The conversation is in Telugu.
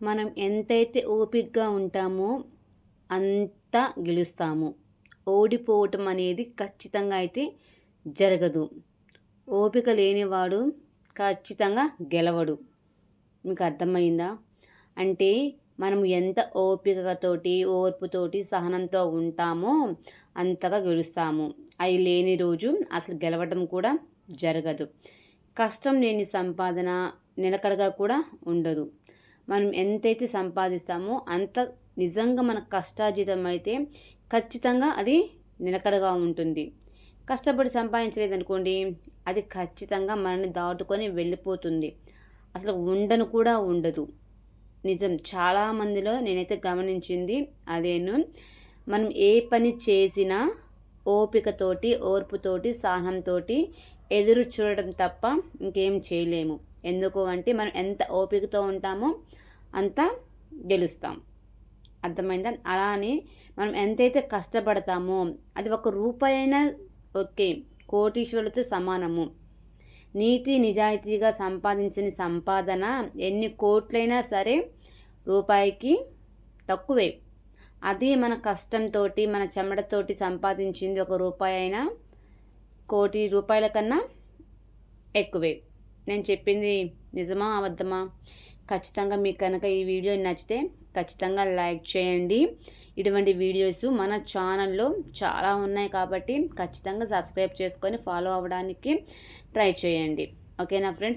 మనం ఎంతైతే ఓపికగా ఉంటామో అంత గెలుస్తాము. ఓడిపోవటం అనేది ఖచ్చితంగా అయితే జరగదు. ఓపిక లేనివాడు ఖచ్చితంగా గెలవడు. మీకు అర్థమైందా? అంటే మనం ఎంత ఓపికతోటి ఓర్పుతోటి సహనంతో ఉంటామో అంతగా గెలుస్తాము. అవి లేని రోజు అసలు గెలవడం కూడా జరగదు. కష్టం లేని సంపాదన నిలకడగా కూడా ఉండదు. మనం ఎంతైతే సంపాదిస్తామో అంత నిజంగా మన కష్టార్జితం అయితే ఖచ్చితంగా అది నిలకడగా ఉంటుంది. కష్టపడి సంపాదించలేదనుకోండి అది ఖచ్చితంగా మనల్ని దాటుకొని వెళ్ళిపోతుంది. అసలు ఉండను కూడా ఉండదు. నిజం చాలామందిలో నేనైతే గమనించింది అదేను. మనం ఏ పని చేసినా ఓపికతోటి ఓర్పుతోటి సహనంతో ఎదురు చూడడం తప్ప ఇంకేం చేయలేము. ఎందుకు అంటే మనం ఎంత ఓపికతో ఉంటామో అంతా గెలుస్తాం. అర్థమైందా? అలానే మనం ఎంతైతే కష్టపడతామో అది ఒక రూపాయి అయినా ఓకే కోటీశ్వరులతో సమానము. నీతి నిజాయితీగా సంపాదించిన సంపాదన ఎన్ని కోట్లైనా సరే రూపాయికి తక్కువే. అది మన కష్టంతో మన చెమటతోటి సంపాదించింది ఒక రూపాయి అయినా కోటి రూపాయల కన్నా ఎక్కువే. నేను చెప్పింది నిజమా అబద్ధమా? ఖచ్చితంగా మీకు కనుక ఈ వీడియో నచ్చితే ఖచ్చితంగా లైక్ చేయండి. ఇటువంటి వీడియోస్ మన ఛానల్లో చాలా ఉన్నాయి కాబట్టి ఖచ్చితంగా సబ్స్క్రైబ్ చేసుకొని ఫాలో అవ్వడానికి ట్రై చేయండి. ఓకేనా ఫ్రెండ్స్?